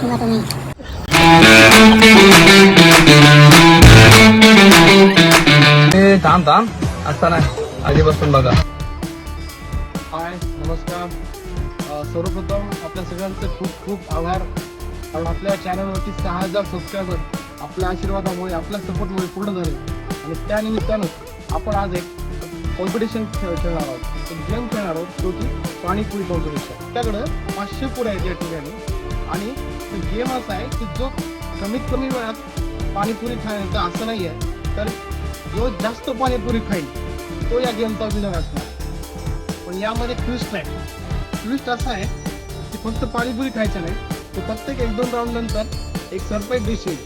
उठूंगा तो थांब थांब. असता नाही. आधीपासून बघा. हाय नमस्कार. सर्वप्रथम आपल्या सगळ्यांचे खूप खूप आभार. कारण आपल्या चॅनलवरती सहा हजार सबस्क्रायबर आपल्या आशीर्वादामुळे आपल्या सपोर्टमुळे पूर्ण झाले. आणि त्यानिमित्तानं आपण आज एक कॉम्पिटिशन खेळ खेळणार आहोत. एक गेम खेळणार आहोत तो की पाणीपुरी कॉम्पिटिशन त्याकडं पाचशे पुऱ्या आहेत या ठिकाणी. आणि गेम असा आहे की जो कमीत कमी वेळात पाणीपुरी खाण्याचा असं नाही आहे तर जो जास्त पाणीपुरी खाईल तो या गेमचा विनर असणार. पण यामध्ये ट्विस्ट आहे. ट्विस्ट असा आहे की फक्त पाणीपुरी खायचं नाही तर प्रत्येक एक दोन राऊंड नंतर एक सरप्राईज डिश येईल.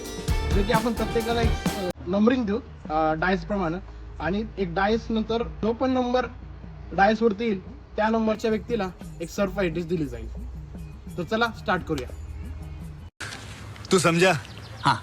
जे की आपण प्रत्येकाला एक नंबरिंग देऊ डायस प्रमाणे. आणि एक डायस नंतर जो पण नंबर डायस वरती येईल त्या नंबरच्या व्यक्तीला एक सरप्राईज डिश दिली जाईल. तर चला स्टार्ट करूया. तू समजा हां.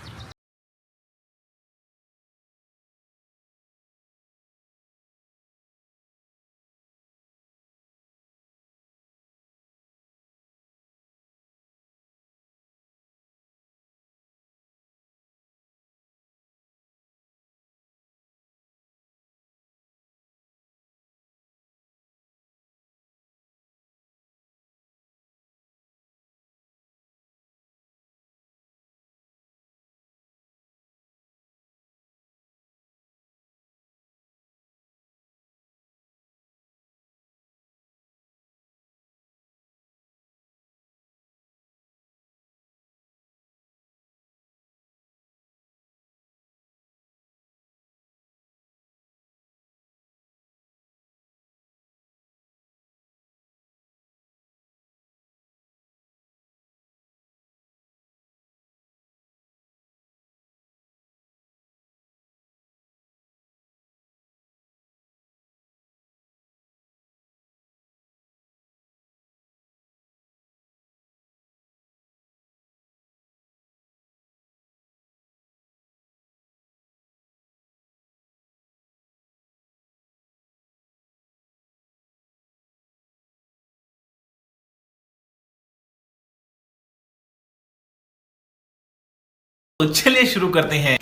तो चलिए शुरू करते हैं।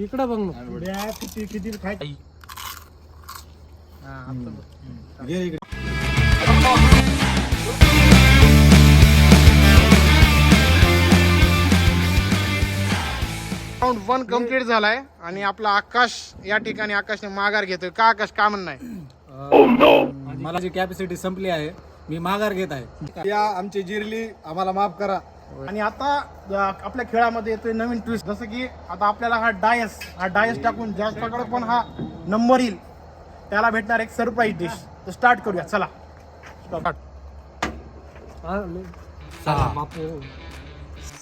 इकडं बघ ना किती किती खाय राऊंड वन कंप्लीट झालाय आणि आपला आकाश या ठिकाणी आकाशने माघार घेतोय. का आकाश का म्हणणं नाही मला जी कॅपॅसिटी संपली आहे मी माघार घेत आहे. या आमची जिरली आम्हाला माफ करा. आणि आता आपल्या खेळामध्ये येतोय नवीन ट्विस्ट जसं की आता आपल्याला हा डायस हा डायस टाकून जास्तकडे पण हा नंबर येईल त्याला भेटणार एक सरप्राईज डिश तर स्टार्ट करूया. चला.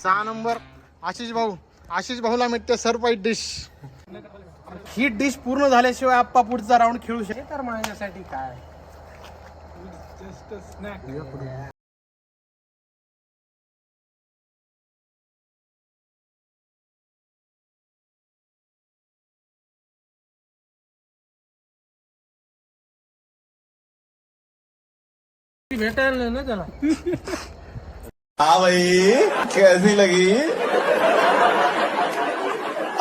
सहा नंबर. आशिष भाऊ आशिष भाऊला मिळते सरप्राईज डिश ही डिश पूर्ण झाल्याशिवाय आप्पा पुढचा राऊंड खेळू शकते तर माझ्यासाठी काय? भेटायला ना त्याला हाँ भाई कैसी लगी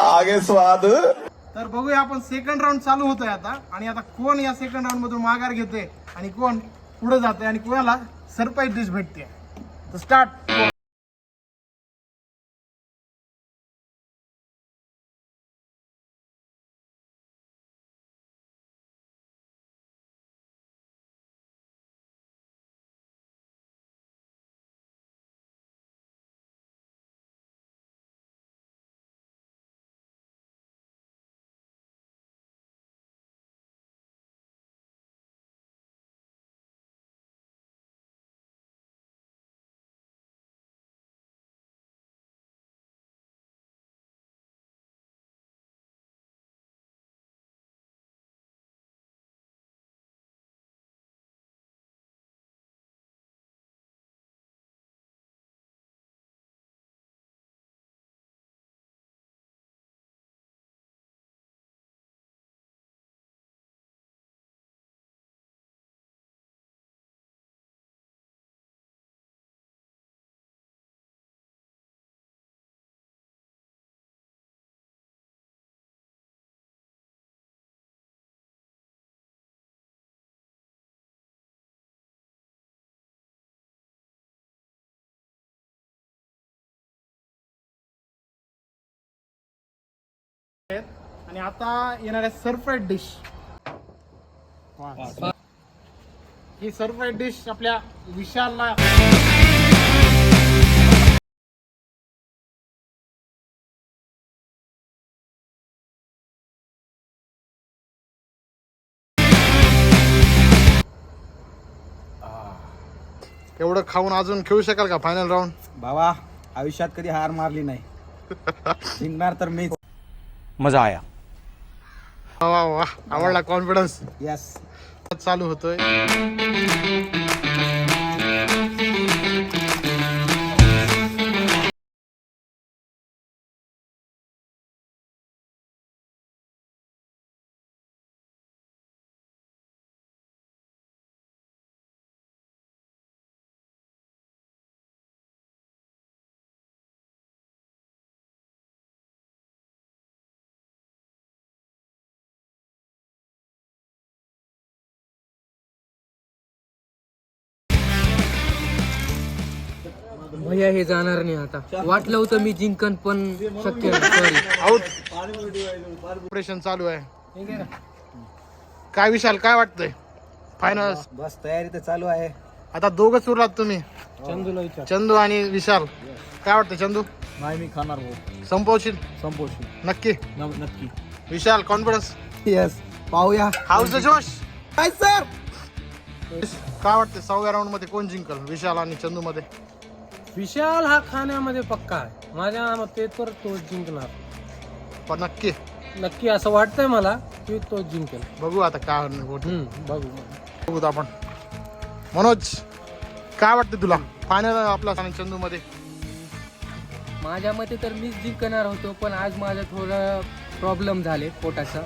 आगे स्वाद तर बघूया आपण सेकंड राऊंड चालू होतोय आता. आणि आता कोण या सेकंड राऊंड मधून माघार घेते आणि कोण पुढे जाते आणि कोणाला सरप्राईज डिश भेटते तर स्टार्ट आणि आता येणार आहे सरफ्राईड डिश ही सरफ्राईड डिश आपल्या विशालला एवढं खाऊन अजून खेळू शकाल का फायनल राऊंड बाबा आयुष्यात कधी हार मारली नाही. जिंकणार तर मी मजा आया. वा वा आवडला कॉन्फिडन्स यस चालू होतोय. भैया हे जाणार नाही आता. वाटलं होतं मी जिंकन पण शक्य आउट ऑपरेशन चालू आहे. काय विशाल काय वाटतंय? फायनल बस तयारी तर चालू आहे. आता दोघच उरलात तुम्ही. चंदूला विचार. चंदू आणि विशाल. काय वाटतं चंदू? नाही मी खाणार भाऊ. संपवशील? संपोशी नक्की? नक्की. विशाल कॉन्फिडन्स यस पाहूया. How's the josh? काय सर काय वाटतं सहाव्या राऊंडमध्ये कोण जिंकल विशाल आणि चंदू मध्ये विशाल हा खाण्यामध्ये पक्का आहे. माझ्या मते तर तो जिंकणार. पण नक्की. नक्की असं वाटतंय मला की तो जिंकेल. बघू आता काय होणार. हम्म, बघू. बघू आपण. मनोज काय वाटतं तुला? फायनल आपला चंदू मध्ये माझ्या मते तर मीच जिंकणार होतो पण आज माझा थोडं प्रॉब्लेम झाले पोटाचा.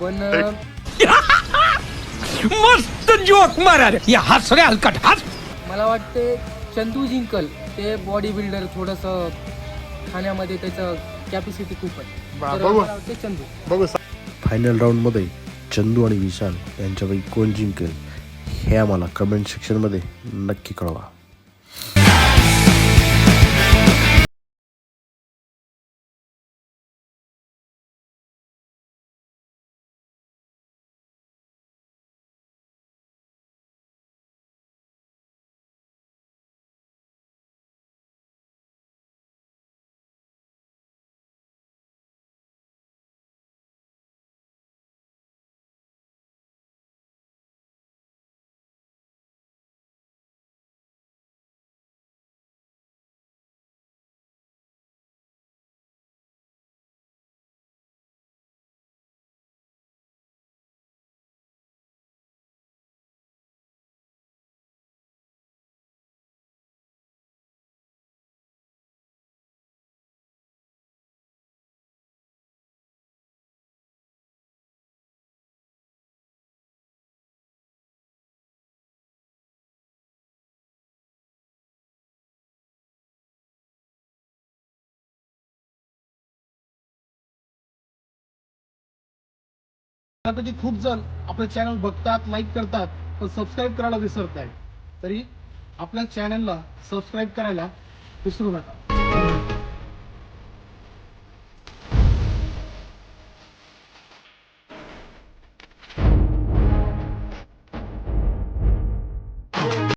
पण अं, मस्त जोक मारा रे. या हस रे हलकट हस. मला वाटते चंदू जिंकल ते बॉडी बिल्डर थोडस खाण्यामध्ये त्याचं कॅपॅसिटी खूप आहे. बा- तर बघू. मला वाटते चंदू. बघू. फायनल राऊंडमध्ये चंदू आणि विशाल यांच्यापैकी कोण जिंकेल हे आम्हाला कमेंट सेक्शनमध्ये नक्की कळवा. त्याची खूप जण आपलं चॅनल बघतात लाईक करतात पण सबस्क्राईब करायला विसरत नाही तरी आपल्या चॅनलला सबस्क्राईब करायला विसरू नका.